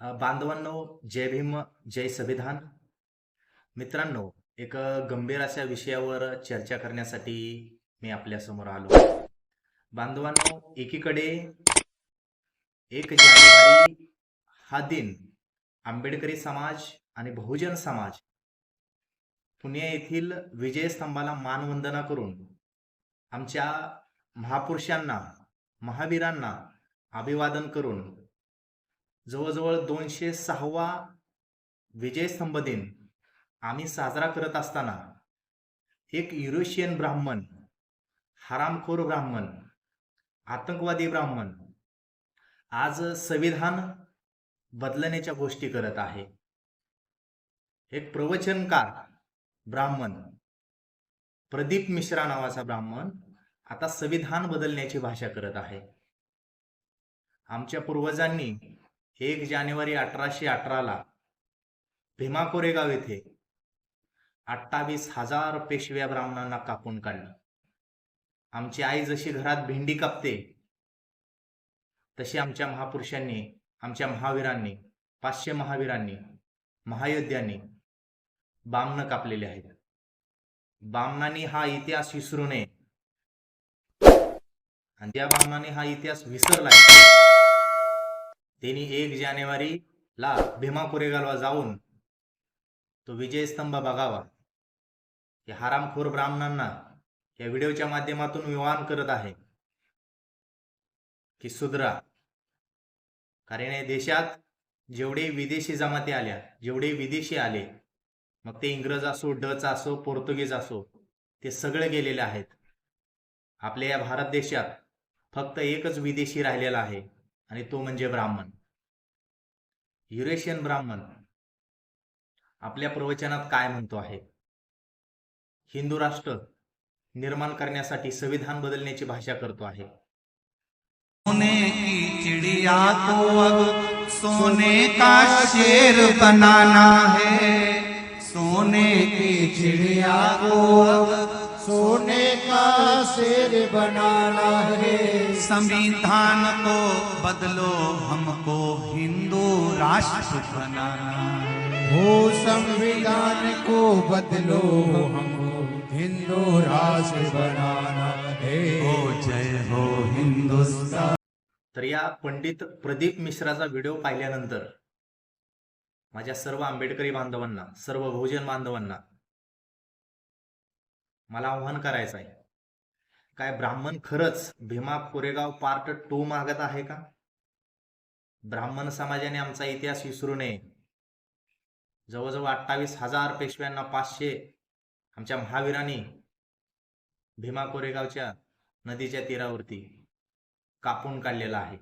बांधवांनो जय भीम जय संविधान. मित्रांनो एक गंभीर अशा विषयावर चर्चा करण्यासाठी मी आपल्यासमोर आलो. बांधवांनो एकीकडे एक जानेवारी हा दिन आंबेडकरी समाज आणि बहुजन समाज पुणे येथील विजयस्तंभाला मानवंदना करून आमच्या महापुरुषांना महावीरांना अभिवादन करून जवळजवळ दोनशे सहावा विजयस्तंभ दिन आम्ही साजरा करत असताना एक युरोशियन ब्राह्मण हरामखोर ब्राह्मण आतंकवादी ब्राह्मण आज संविधान बदलण्याच्या गोष्टी करत आहे. एक प्रवचनकार ब्राह्मण प्रदीप मिश्रा नावाचा ब्राह्मण आता संविधान बदलण्याची भाषा करत आहे. आमच्या पूर्वजांनी एक जानेवारी अठराशे अठराला भीमा कोरेगाव येथे अठ्ठावीस हजार पेशव्या ब्राह्मणांना कापून काढलं. आमची आई जशी घरात भेंडी कापते तशी आमच्या महापुरुषांनी आमच्या महावीरांनी पाचशे महावीरांनी महायोद्ध्यांनी बामणं कापलेले आहेत. बामणांनी हा इतिहास विसरू नये. आणि त्या बामणाने हा इतिहास विसरलाय. त्यांनी एक जानेवारीला भीमा कोरेगावला जाऊन तो विजयस्तंभ बघावा. या हरामखोर ब्राह्मणांना या व्हिडिओच्या माध्यमातून विवाहन करत आहे. की सुधरा. कारण या देशात जेवढे विदेशी जमाती आल्या जेवढे विदेशी आले मग ते इंग्रज असो डच असो पोर्तुगीज असो ते सगळे गेलेले आहेत. आपल्या या भारत देशात फक्त एकच विदेशी राहिलेला आहे. आणि तो म्हणजे ब्राह्मण. युरेशियन ब्राह्मण. आपल्या प्रवचनात काय म्हणतो आहे? हिंदू राष्ट्र निर्माण करण्यासाठी संविधान बदलण्याची भाषा करतो आहे. सोने की चिड़िया को अब सोने का शेर बनाना है। सोने की चिड़िया को अब सोने का शेर बनाना है। संविधान को बदलो हमको हिंदू राष्ट्र बनाना है। हो संविधान को बदलो हमको हिंदू राष्ट्र बनाना है। हो जय हो हिंदुस्तान। तर या पंडित प्रदीप मिश्राचा व्हिडिओ पाहिल्यानंतर माझ्या सर्व आंबेडकरी बांधवांना सर्व बहुजन बांधवांना मला आव्हान करायचं आहे काय ब्राह्मण खरंच भीमा कोरेगाव पार्ट टू मागत आहे का? ब्राह्मण समाजाने आमचा इतिहास विसरू नये. जवळजवळ अठ्ठावीस हजार पेशव्यांना पाचशे आमच्या महावीरांनी भीमा कोरेगावच्या नदीच्या तीरावरती कापून काढलेला आहे.